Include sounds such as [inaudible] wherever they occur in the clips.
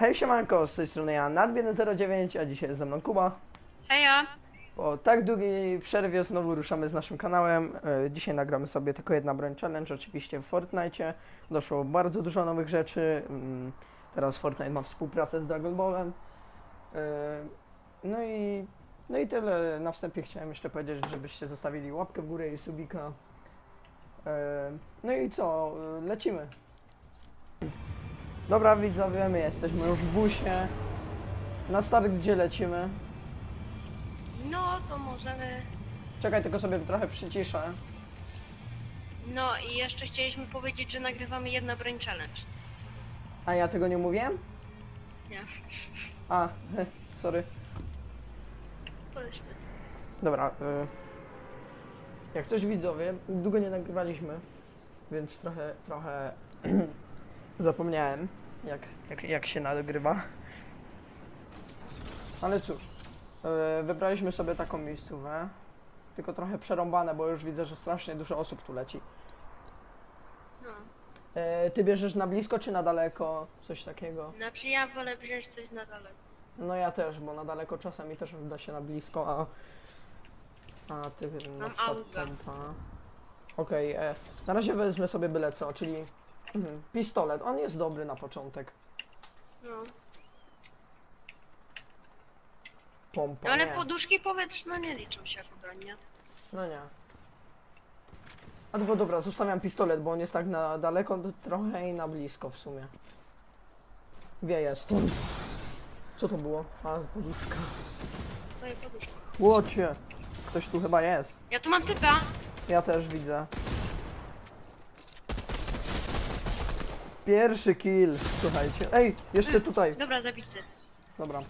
Hej siemanko, z tej strony ja Nadbieny09, a dzisiaj jest ze mną Kuba. Heja! Po tak długiej przerwie znowu ruszamy z naszym kanałem. E, Dzisiaj nagramy sobie tylko jedna broń challenge, oczywiście w Fortnite. Doszło bardzo dużo nowych rzeczy. Mm, Teraz Fortnite ma współpracę z Dragon Ballem. E, No i, no i tyle. Na wstępie chciałem jeszcze powiedzieć, żebyście zostawili łapkę w górę i subika. E, No i co, lecimy. Dobra widzowie, my jesteśmy już w busie. Na start gdzie lecimy? No to możemy. Czekaj, tylko sobie trochę przyciszę. No i jeszcze chcieliśmy powiedzieć, że nagrywamy jedna broń challenge. A ja tego nie mówiłem? Nie. A, [laughs] sorry. Powiedzmy. Dobra, y, jak coś widzowie, długo nie nagrywaliśmy, więc trochę, trochę [clears throat] zapomniałem, jak, jak, jak się nagrywa. Ale cóż, y, wybraliśmy sobie taką miejscówę, tylko trochę przerąbane, bo już widzę, że strasznie dużo osób tu leci. No. Y, ty bierzesz na blisko czy na daleko? Coś takiego? Znaczy ja wolę wziąć coś na daleko. No ja też, bo na daleko czasami też da się na blisko, a... A ty na Mam przykład auga. pompa. Okej, e, na razie wezmę sobie byle co, czyli mhm, pistolet. On jest dobry na początek. No. Pompa, no ale nie. poduszki powietrzne nie liczą się jako broń, nie? No nie. A bo dobra, zostawiam pistolet, bo on jest tak na daleko to trochę i na blisko w sumie. Wieje stąd. Co to było? A, poduszka. Twoje poduszki. Łocie! Ktoś tu chyba jest. Ja tu mam typa! Ja też widzę. Pierwszy kill, słuchajcie. Ej, jeszcze tutaj. Dobra, zabity. Dobra.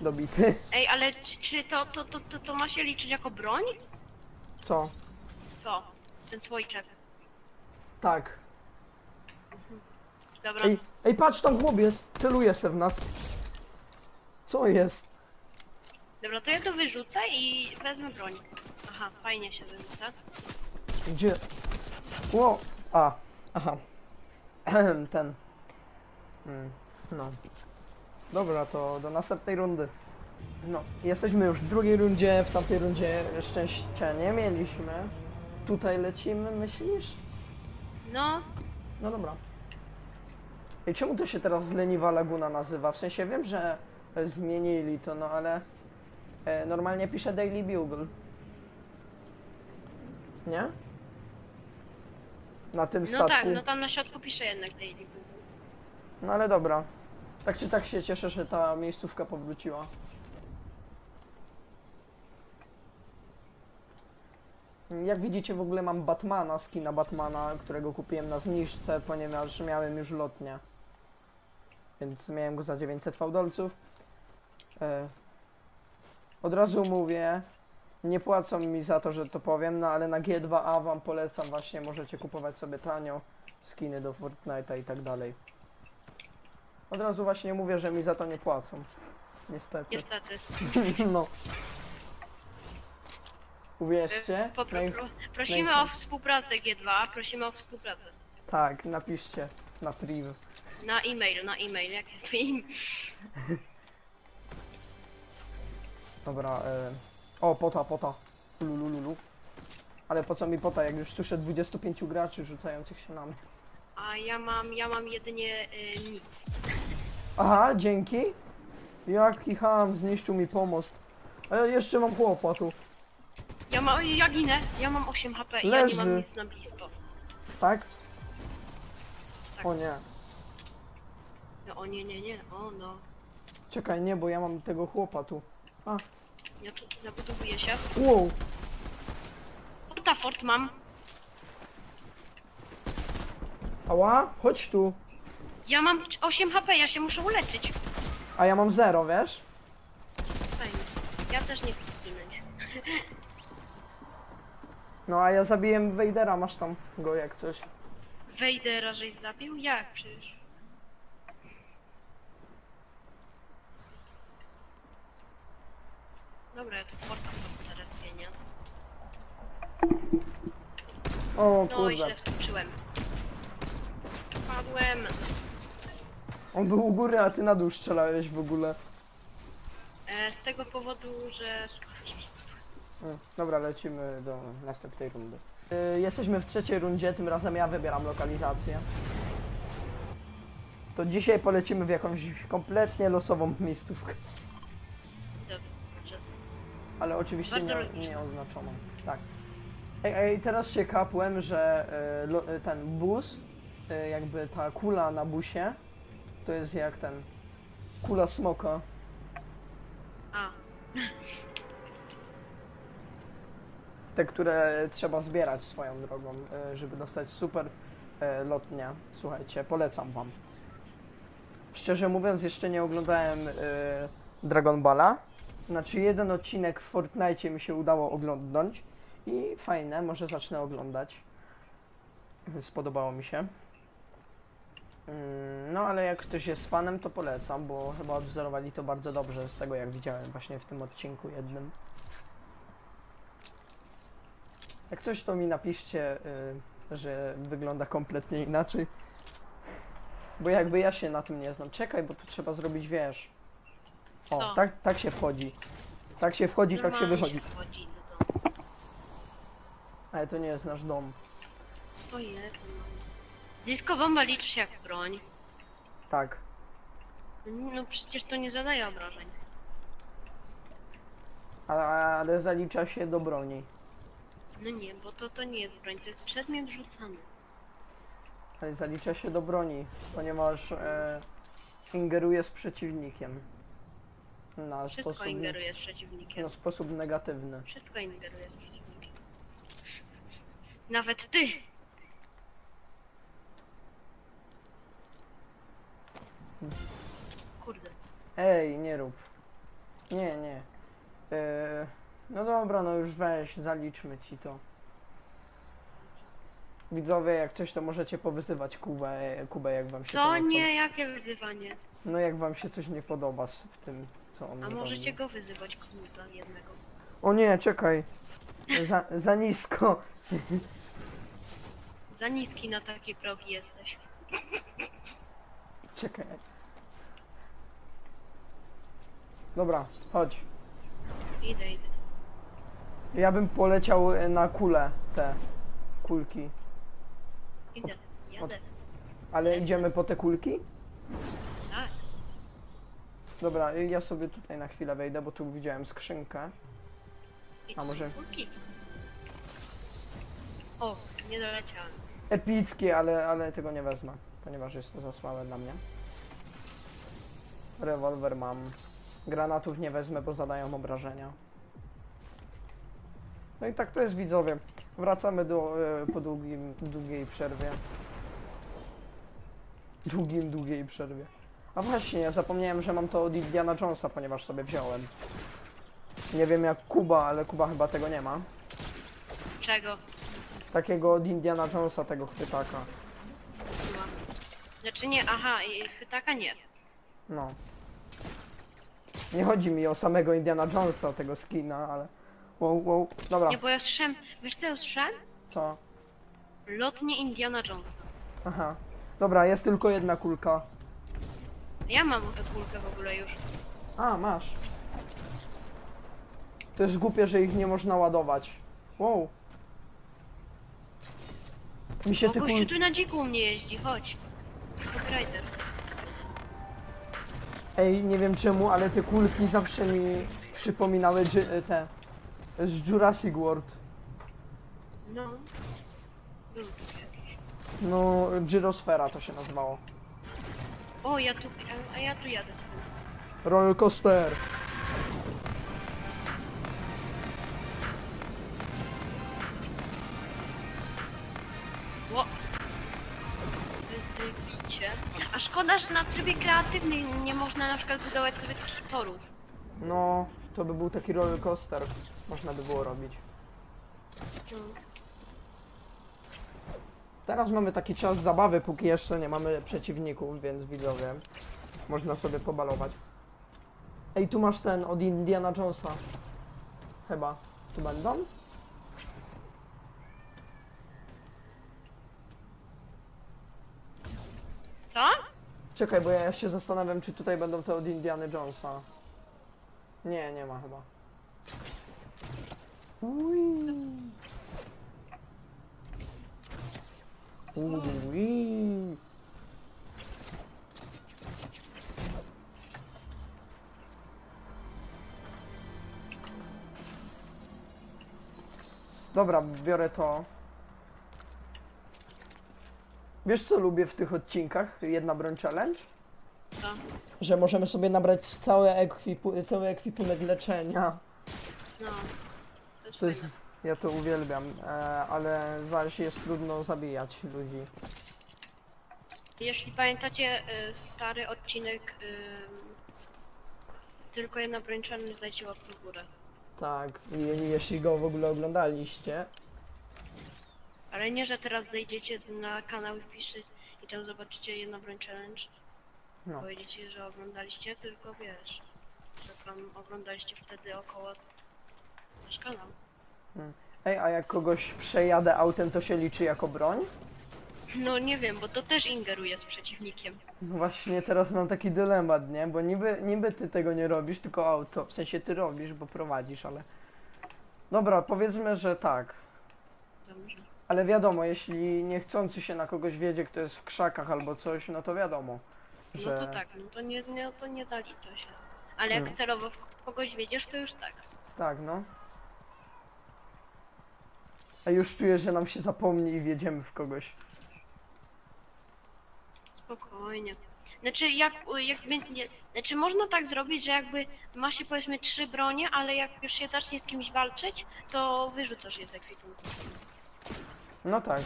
Dobity. [laughs] Ej, ale czy- czy to, to, to, to, to ma się liczyć jako broń? Co? To. Ten słoiczek. Tak. Dobra. Ej, ej, patrz, tam chłop jest. Celuje se w nas. Co jest? Dobra, to ja to wyrzucę i wezmę broń. Aha, fajnie się wyrzuca. Gdzie? Ło. A, aha. [clears throat] Ten. Mm, No. Dobra, to do następnej rundy. No, jesteśmy już w drugiej rundzie, w tamtej rundzie szczęścia nie mieliśmy. Tutaj lecimy, myślisz? No, No dobra. I czemu to się teraz Leniwa Laguna nazywa? W sensie wiem, że zmienili to, no ale e, normalnie pisze Daily Bugle. Nie? Na tym no statku. tak, no tam na środku pisze jednak Daily Bugle. No ale dobra. Tak czy tak się cieszę, że ta miejscówka powróciła. Jak widzicie w ogóle mam Batmana, skina Batmana, którego kupiłem na zniżce, ponieważ miałem już lotnię. Więc miałem go za 900 fałdolców. E, od razu mówię, nie płacą mi za to, że to powiem, no ale na G2A wam polecam właśnie, możecie kupować sobie tanio skiny do Fortnite'a i tak dalej. Od razu właśnie mówię, że mi za to nie płacą. Niestety. Niestety. [laughs] no. Uwierzcie. Po, pro, pro, prosimy o współpracę G2, prosimy o współpracę. Tak, napiszcie na priv. Na e-mail, na e-mail, jak jest e-mail? Dobra, e... O, pota, pota. Lulululu. Ale po co mi pota, jak już słyszę 25 graczy rzucających się na mnie. A ja mam, ja mam jedynie y, nic. Aha, dzięki. Jaki ham, zniszczył mi pomost. A ja jeszcze mam chłopa tu. Ja mam, ja ginę, ja mam 8 HP i ja nie mam nic na blisko. Tak? Tak. O nie. No o nie, nie, nie, o no. Czekaj, nie, bo ja mam tego chłopa tu. A, Ja tu zabudowuję się. wow. Portafort mam. Ała, chodź tu. Ja mam 8 HP, ja się muszę uleczyć. A ja mam zero, wiesz? Fajnie. Ja też nie chcę zginąć. No a ja zabiłem Wejdera, masz tam go jak coś. Wejdę raczej zabił? Jak przecież? Dobra, ja tu portafort zaraz nie? O No i kurde. źle wskoczyłem. Padłem. On był u góry, a ty na dół strzelałeś w ogóle. E, z tego powodu, że... Mm, Dobra, lecimy do następnej rundy. Y, Jesteśmy w trzeciej rundzie, tym razem ja wybieram lokalizację. To dzisiaj polecimy w jakąś kompletnie losową miejscówkę. Ale oczywiście Bardzo nie, nie oznaczoną. Tak. Ej, ej, teraz się kapłem, że y, ten bus, y, jakby ta kula na busie, to jest jak ten kula smoka. A, [laughs] Te, które trzeba zbierać swoją drogą, y, żeby dostać super lotnia. Słuchajcie, polecam wam. Szczerze mówiąc, jeszcze nie oglądałem Dragon Balla. Znaczy, jeden odcinek w Fortnite mi się udało oglądnąć i fajne, może zacznę oglądać. Spodobało mi się. Mm, No, ale jak ktoś jest fanem, to polecam, bo chyba odwzorowali to bardzo dobrze z tego, jak widziałem właśnie w tym odcinku jednym. Jak coś, to mi napiszcie, y, że wygląda kompletnie inaczej. Bo jakby ja się na tym nie znam. Czekaj, bo tu trzeba zrobić, wiesz. O, Co? tak, tak się wchodzi. Tak się wchodzi, tak się normalnie wychodzi. wchodzi do domu. Ale to nie jest nasz dom. O Jezu. Disco bomba liczy się jak broń. Tak. No przecież to nie zadaje obrażeń. A, ale zalicza się do broni. No nie, bo to, to nie jest broń, to jest przedmiot rzucany. Ale zalicza się do broni, ponieważ e, ingeruje z przeciwnikiem. Na Wszystko sposób, ingeruje z przeciwnikiem. na sposób negatywny. Wszystko ingeruje z przeciwnikiem. Nawet ty! Kurde. Ej, nie rób. Nie, nie. E, no dobra, no już weź, zaliczmy ci to. Widzowie, jak coś, to możecie powyzywać Kubę, Kubę jak wam się to Co? nie, Nie, jakie wyzywanie? No jak wam się coś nie podoba w tym, co on A możecie go wyzywać, kurde, jednego. O nie, czekaj. Za, za nisko. Za niski na takie progi jesteś. Czekaj. Dobra, chodź. Idę, idę. Ja bym poleciał e, na kulę, te kulki. Idę. Jadę. Ale idziemy po te kulki? Dobra, ja sobie tutaj na chwilę wejdę, bo tu widziałem skrzynkę. A może-. O, nie doleciałem. Epickie, ale, ale tego nie wezmę, ponieważ jest to za słabe dla mnie. Rewolwer mam. Granatów nie wezmę, bo zadają obrażenia. No i tak to jest widzowie. Wracamy do, e, po długim, długiej przerwie. Długim, długiej przerwie. A właśnie, ja zapomniałem, że mam to od Indiana Jonesa, ponieważ sobie wziąłem. Nie wiem jak Kuba, ale Kuba chyba tego nie ma. Czego? Takiego od Indiana Jonesa, tego chwytaka. Znaczy nie, aha, i chwytaka nie. No. Nie chodzi mi o samego Indiana Jonesa, tego skina, ale... Wow, wow, dobra, Nie, bo ja słyszałem, wiesz co ja słyszałem? co? Lotnie Indiana Jonesa. Aha. Dobra, jest tylko jedna kulka. Ja mam tę kulkę w ogóle już. A, masz. To jest głupie, że ich nie można ładować. Wow. Mi się O, te gościu kul... tu na dziku u mnie jeździ, chodź. Copywriter. Ej, nie wiem czemu, ale te kulki zawsze mi przypominały dży- te... Z Jurassic World. No. Był tu jakiś. No, Gyrosfera to się nazywało. O, ja tu, a, a ja tu jadę sobie. Roller coaster. Ło. Wysypicie. A szkoda, że na trybie kreatywnym nie można na przykład budować sobie takich torów. No, to by był taki roller coaster. Można by było robić. No. Teraz mamy taki czas zabawy, póki jeszcze nie mamy przeciwników, więc widzowie, można sobie pobalować. Ej, tu masz ten od Indiana Jonesa. Chyba. Tu będą? Co? Czekaj, bo ja się zastanawiam, czy tutaj będą te od Indiana Jonesa. Nie, nie ma chyba. Ui. Ui. Dobra, biorę to. Wiesz co lubię w tych odcinkach? Jedna broń challenge? Co? Że możemy sobie nabrać cały, ekwipu cały ekwipunek leczenia. No. To jest. Ja to uwielbiam, e, ale zaś jest trudno zabijać ludzi. Jeśli pamiętacie y, stary odcinek y, tylko jedna broń challenge, dajcie łapkę w górę. Tak, i jeśli go w ogóle oglądaliście, Ale nie, że teraz zejdziecie na kanał i i tam zobaczycie jedna broń challenge. no. Powiedziecie, że oglądaliście, tylko wiesz, że tam oglądaliście wtedy około nasz kanał. Ej, a jak kogoś przejadę autem, to się liczy jako broń? No nie wiem, bo to też ingeruje z przeciwnikiem. No Właśnie teraz mam taki dylemat, nie? Bo niby, niby ty tego nie robisz, tylko auto. W sensie ty robisz, bo prowadzisz, ale... Dobra, powiedzmy, że tak. Dobrze. Ale wiadomo, jeśli niechcący się na kogoś wiedzie, kto jest w krzakach albo coś, no to wiadomo, No że... to tak, no to nie, nie, to nie zalicza się. Ale jak Hmm. celowo w kogoś wiedziesz, to już tak. Tak, no. A już czuję, że nam się zapomni i wjedziemy w kogoś. Spokojnie. Znaczy, jak, jak będzie, znaczy można tak zrobić, że jakby ma się powiedzmy trzy bronie, ale jak już się zacznie z kimś walczyć, to wyrzucasz je z ekwipunku. No tak.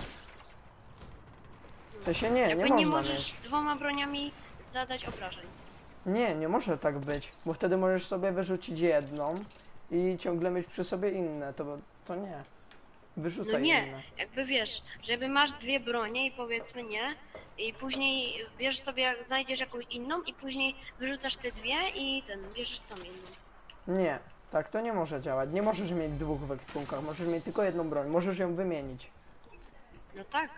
W sensie nie, nie jakby można nie możesz mieć. dwoma broniami zadać obrażeń. Nie, nie może tak być, bo wtedy możesz sobie wyrzucić jedną i ciągle mieć przy sobie inne, to, to nie. Wyrzucaj No nie. inne. Jakby wiesz, żeby masz dwie bronie i powiedzmy nie, i później bierzesz sobie, znajdziesz jakąś inną i później wyrzucasz te dwie i ten, bierzesz tą inną. Nie, tak to nie może działać. Nie możesz mieć dwóch w ekwipunkach, możesz mieć tylko jedną broń, możesz ją wymienić. No tak,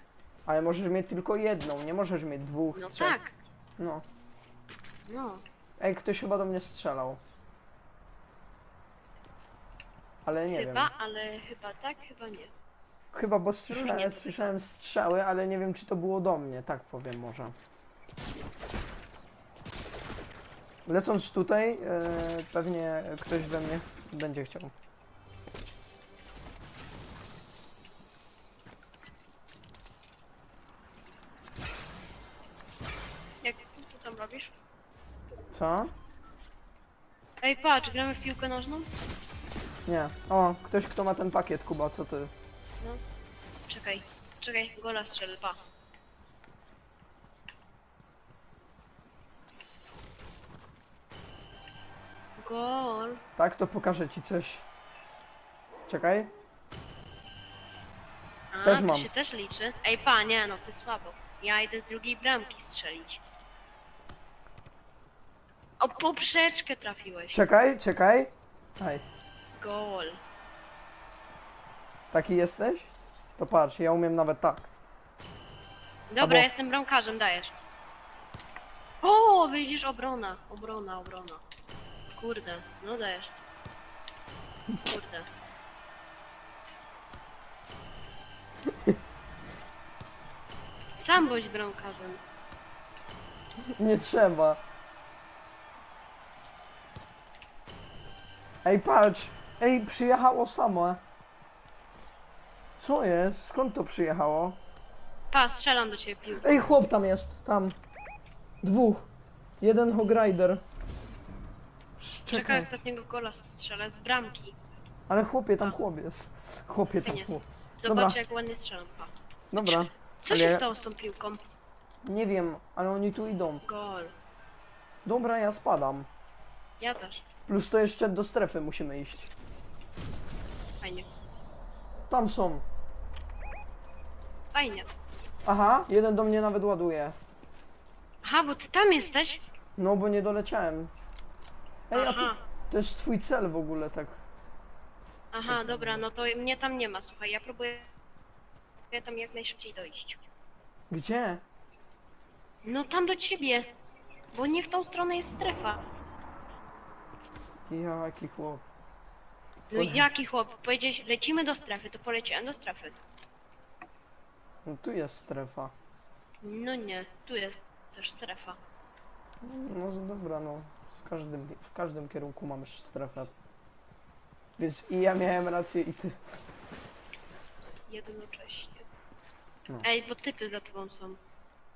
Ale możesz mieć tylko jedną, nie możesz mieć dwóch, no trzech. tak, No. no. Ej, ktoś chyba do mnie strzelał. Ale nie chyba, wiem. ale chyba tak, chyba nie. Chyba, bo słyszałem, słyszałem strzały, ale nie wiem, czy to było do mnie. Tak powiem może. Lecąc tutaj, e, pewnie ktoś we mnie będzie chciał. Jak, co tam robisz? Co? Ej, patrz, gramy w piłkę nożną? Nie. O, ktoś, kto ma ten pakiet, Kuba, co ty? Czekaj, czekaj, gola strzelę, pa. Gol. Tak, to pokażę ci coś. Czekaj. A, Też to mam. się też liczy. Ej, pa, nie, no ty słabo. Ja idę z drugiej bramki strzelić. O, poprzeczkę trafiłeś. Czekaj, czekaj. Aj, Gol. taki jesteś? To patrz, ja umiem nawet tak. Dobra, Albo- jestem bramkarzem, dajesz. O, widzisz, obrona, obrona, obrona. Kurde, no dajesz. Kurde. Sam bądź bramkarzem. Nie trzeba. Ej, patrz! Ej, przyjechało samo. Co jest? Skąd to przyjechało? Pa, strzelam do ciebie piłkę. Ej, chłop tam jest, tam. Dwóch. Jeden hogrider. Czekaj, Czekaj, ostatniego gola strzelę z bramki. ale chłopie, tam chłop jest. Chłopie, tam Fajnie. chłop. Zobacz Dobra. jak ładnie strzelam, pa. Dobra, Co Ale się ja- stało z tą piłką? nie wiem, ale oni tu idą. Gol. Dobra, ja spadam. Ja też. Plus to jeszcze do strefy musimy iść. Fajnie. Tam są. Fajnie. Aha, jeden do mnie nawet ładuje. Aha, bo ty tam jesteś? No, bo nie doleciałem. Ej, a Aha. to jest twój cel w ogóle, tak. Aha, dobra, no to mnie tam nie ma, słuchaj, ja próbuję ja tam jak najszybciej dojść. Gdzie? No tam do ciebie. Bo nie w tą stronę jest strefa. Jaki chłop. No i jaki chłop? Powiedziałeś, lecimy do strefy, to poleciałem do strefy. No tu jest strefa. No nie, tu jest też strefa. No dobra, no. Z każdym, w każdym kierunku mamy strefę. Więc i ja miałem rację i ty. Jednocześnie. No. Ej, bo typy za tobą są.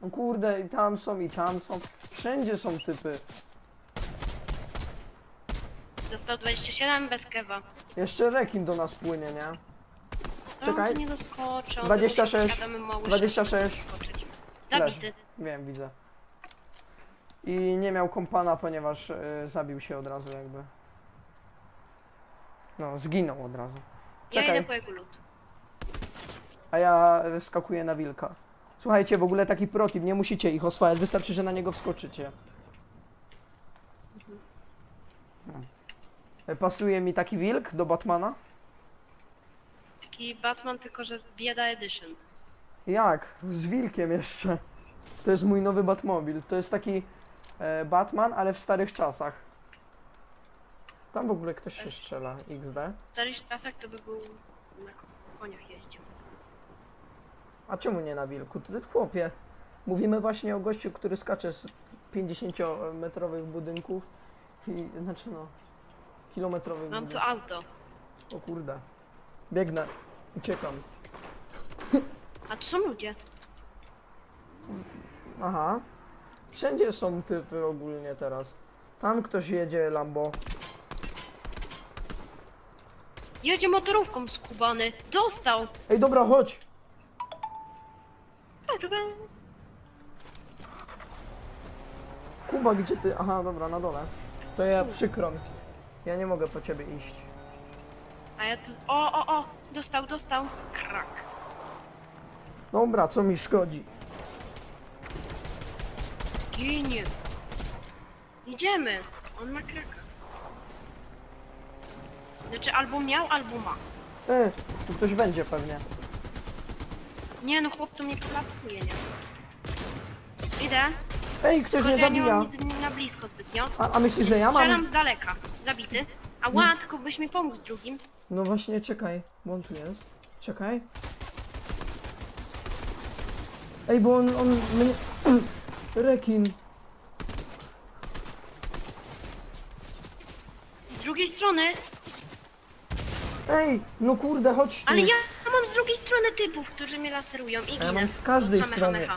No kurde, i tam są, i tam są. Wszędzie są typy. Dostał 27 bez kewa. Jeszcze rekin do nas płynie, nie? No, Czekaj. nie doskoczy. on 26, tu musi Adamy 26. doskoczyć. Zabity. Wiem, widzę. I nie miał kompana, ponieważ y, zabił się od razu jakby. No, zginął od razu. Ja Czekaj. idę po jego lód. A ja y, skakuję na wilka. Słuchajcie, w ogóle taki protip, nie musicie ich oswajać, wystarczy, że na niego wskoczycie. No. Y, Pasuje mi taki wilk do Batmana? Taki Batman, tylko że bieda edition. Jak? Z wilkiem jeszcze. To jest mój nowy Batmobil. To jest taki e, Batman, ale w starych czasach. Tam w ogóle ktoś się strzela. XD. W starych czasach to by był na ko- koniach jeździł. A czemu nie na wilku? Ty chłopie. Mówimy właśnie o gościu, który skacze z 50-metrowych budynków. I, znaczy no, Mam tu auto. O kurde. Biegnę. Uciekam. A tu są ludzie. Aha. Wszędzie są typy ogólnie teraz. Tam ktoś jedzie Lambo. Jedzie motorówką skubany. Dostał! Ej, dobra, chodź. Kuba, gdzie ty? Aha, dobra, na dole. To ja przykro mi. Ja nie mogę po ciebie iść. A ja tu... O, o, o! Dostał, dostał. Krak. Dobra, co mi szkodzi? Ginie. Idziemy. On ma kraka. Znaczy albo miał, albo ma. E, tu ktoś będzie pewnie. Nie no, chłopco mnie kolapsuje, nie? Idę. Ej, ktoś Tylko, mnie że ja nie zabija. mam nic na blisko zbytnio. A, a myślisz, że ja Strzelam mam? z daleka. Zabity. A ła, tylko byś mi pomógł z drugim. No właśnie, czekaj, bo on tu jest. Czekaj. Ej, bo on, on mnie... [clears throat] Rekin. Z drugiej strony, Ej, no kurde, chodź tu. ale ja mam z drugiej strony typów, którzy mnie laserują i A ja ginę. mam z każdej strony.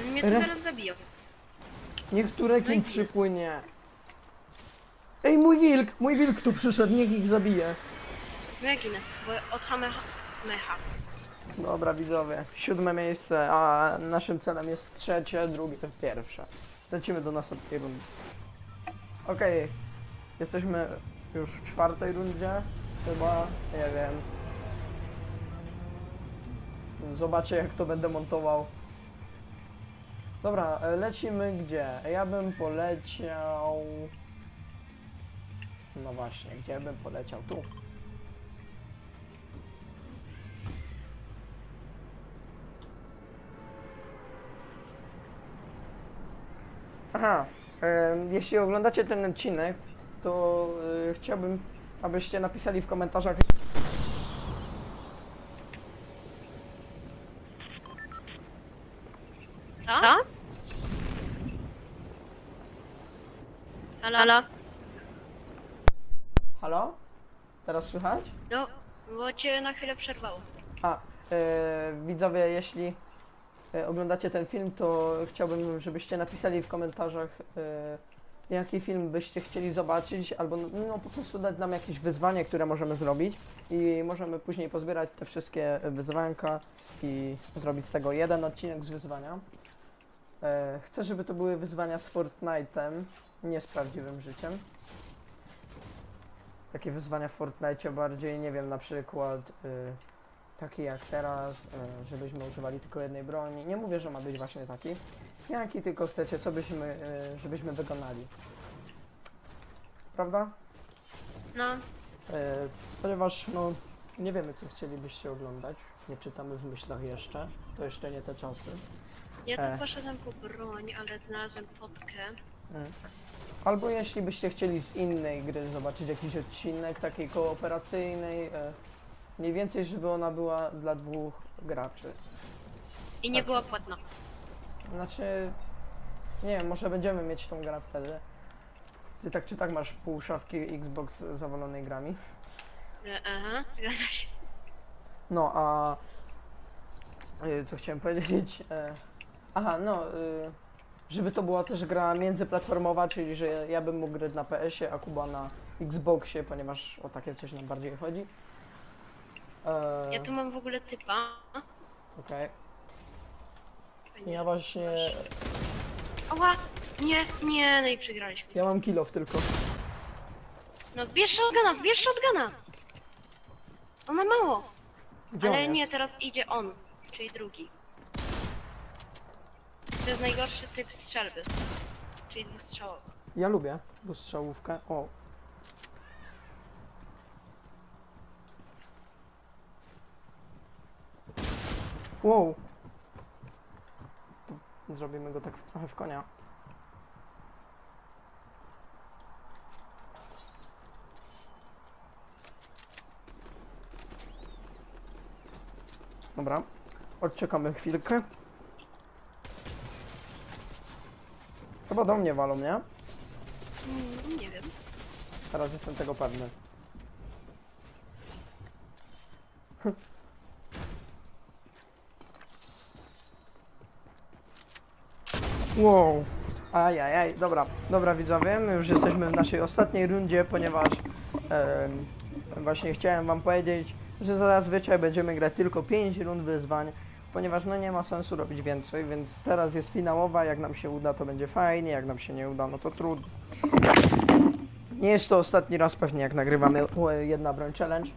Oni Mnie tu Re- zaraz zabiją. Niech tu rekin przypłynie. Ej, mój wilk, mój wilk tu przyszedł, niech ich zabije. No ja ginę, bo od. Mecha. Dobra, widzowie, siódme miejsce, a naszym celem jest trzecie, drugie, pierwsze. Lecimy do następnej rundy. Okej, jesteśmy już w czwartej rundzie, chyba, nie wiem. Zobaczę jak to będę montował. Dobra, e, lecimy gdzie? Ja bym poleciał... No właśnie, gdzie bym poleciał? Tu. Aha, em, jeśli oglądacie ten odcinek, to y, chciałbym, abyście napisali w komentarzach. Co? Co? Halo? Halo? Halo? Teraz słychać? No, bo cię na chwilę przerwało. A, e, widzowie, jeśli e, oglądacie ten film, to chciałbym, żebyście napisali w komentarzach, e, jaki film byście chcieli zobaczyć, albo no po prostu dać nam jakieś wyzwanie, które możemy zrobić i możemy później pozbierać te wszystkie wyzwanka i zrobić z tego jeden odcinek z wyzwania. E, chcę, żeby to były wyzwania z Fortnite'em, nie z prawdziwym życiem. Takie wyzwania w Fortnite bardziej, nie wiem, na przykład y, taki jak teraz, y, żebyśmy używali tylko jednej broni. Nie mówię, że ma być właśnie taki. Jaki tylko chcecie, co byśmy, y, żebyśmy wykonali. Prawda? No, Y, ponieważ no, nie wiemy co chcielibyście oglądać. Nie czytamy w myślach jeszcze. To jeszcze nie te czasy. Ja tu E. poszedłem po broń, ale znalazłem potkę. Mm. Albo jeśli byście chcieli z innej gry zobaczyć jakiś odcinek takiej kooperacyjnej, e, mniej więcej, żeby ona była dla dwóch graczy. I nie Tak. była płatna. Znaczy, nie wiem, może będziemy mieć tą grę wtedy. Ty tak czy tak masz pół szafki Xbox zawalonej grami. E, Aha, zgadza się. No, a y, co chciałem powiedzieć? E, aha, no, y, żeby to była też gra międzyplatformowa, czyli że ja bym mógł grać na PS-ie, a Kuba na Xboxie, ponieważ o takie coś nam bardziej chodzi. E, Ja tu mam w ogóle typa. Okej. Ja właśnie, Ała! Nie, nie, no i przegraliśmy. ja mam kill off tylko. No zbierz shotguna, zbierz shotguna! On ma mało. Gdzie on Ale jest? nie, teraz idzie on, czyli drugi. To jest najgorszy typ strzelby. Czyli dwustrzałowy. Ja lubię strzałówkę. O. Wow. Zrobimy go tak trochę w konia. Dobra. Odczekamy chwilkę. Chyba do mnie walą, nie? Mm, nie wiem. Teraz jestem tego pewny. [laughs] Wow. Ajajaj, dobra, dobra widzowie, my już jesteśmy w naszej ostatniej rundzie, ponieważ właśnie chciałem wam powiedzieć, że zazwyczaj będziemy grać tylko 5 rund wyzwań, ponieważ no nie ma sensu robić więcej, więc teraz jest finałowa, jak nam się uda to będzie fajnie, jak nam się nie uda no to trudno. Nie jest to ostatni raz pewnie jak nagrywamy e, jedna broń challenge.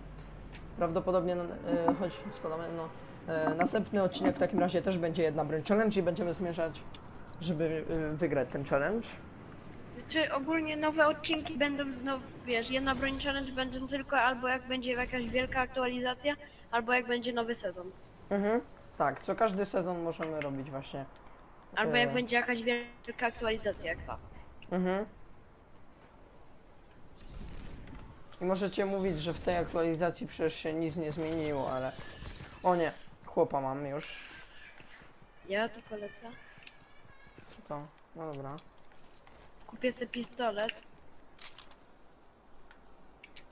Prawdopodobnie, no, e, choć spadamy, no, e, następny odcinek w takim razie też będzie jedna broń challenge i będziemy zmierzać, żeby e, wygrać ten challenge. Czy ogólnie nowe odcinki będą znowu, wiesz, jedna broń challenge będą tylko albo jak będzie jakaś wielka aktualizacja, albo jak będzie nowy sezon. Mhm. Tak, co każdy sezon możemy robić właśnie. Albo E, jak będzie jakaś wielka aktualizacja, jak ta. Mhm. I możecie mówić, że w tej aktualizacji przecież się nic nie zmieniło, ale... O nie, chłopa mam już. Ja tu polecę. Co to? No dobra. Kupię sobie pistolet.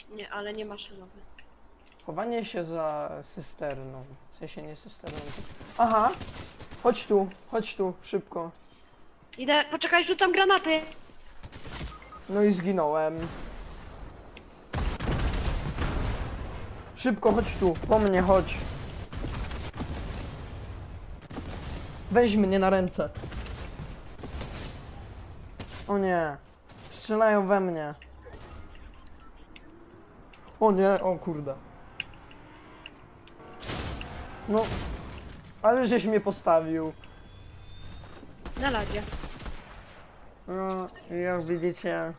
Nie, ale nie maszynowy. Chowanie się za cysterną. W sensie nie tylko- Aha! Chodź tu, chodź tu, szybko. Idę, poczekaj, rzucam granaty! No i zginąłem. Szybko, chodź tu, po mnie chodź. Weź mnie na ręce. O nie. Strzelają we mnie. O nie, o kurde. No. Ale żeś mnie postawił. Na ladzie. No, jak widzicie,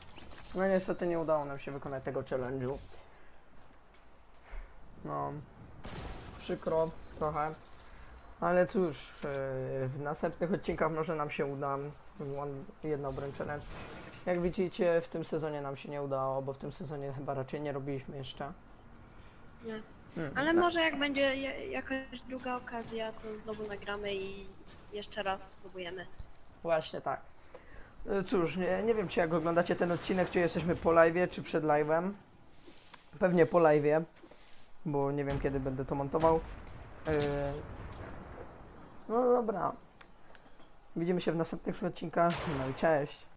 no niestety nie udało nam się wykonać tego challenge'u. No, przykro trochę. Ale cóż, yy, w następnych odcinkach może nam się uda broń challenge. Jak widzicie, w tym sezonie nam się nie udało, bo w tym sezonie chyba raczej nie robiliśmy jeszcze. Nie. Mm, Ale tak. może jak będzie ja- jakaś druga okazja, to znowu nagramy i jeszcze raz spróbujemy. Właśnie tak. E, Cóż, nie, nie wiem czy jak oglądacie ten odcinek, czy jesteśmy po live'ie, czy przed live'em. Pewnie po live'ie, bo nie wiem kiedy będę to montował. E, No dobra. Widzimy się w następnych odcinkach. No i cześć.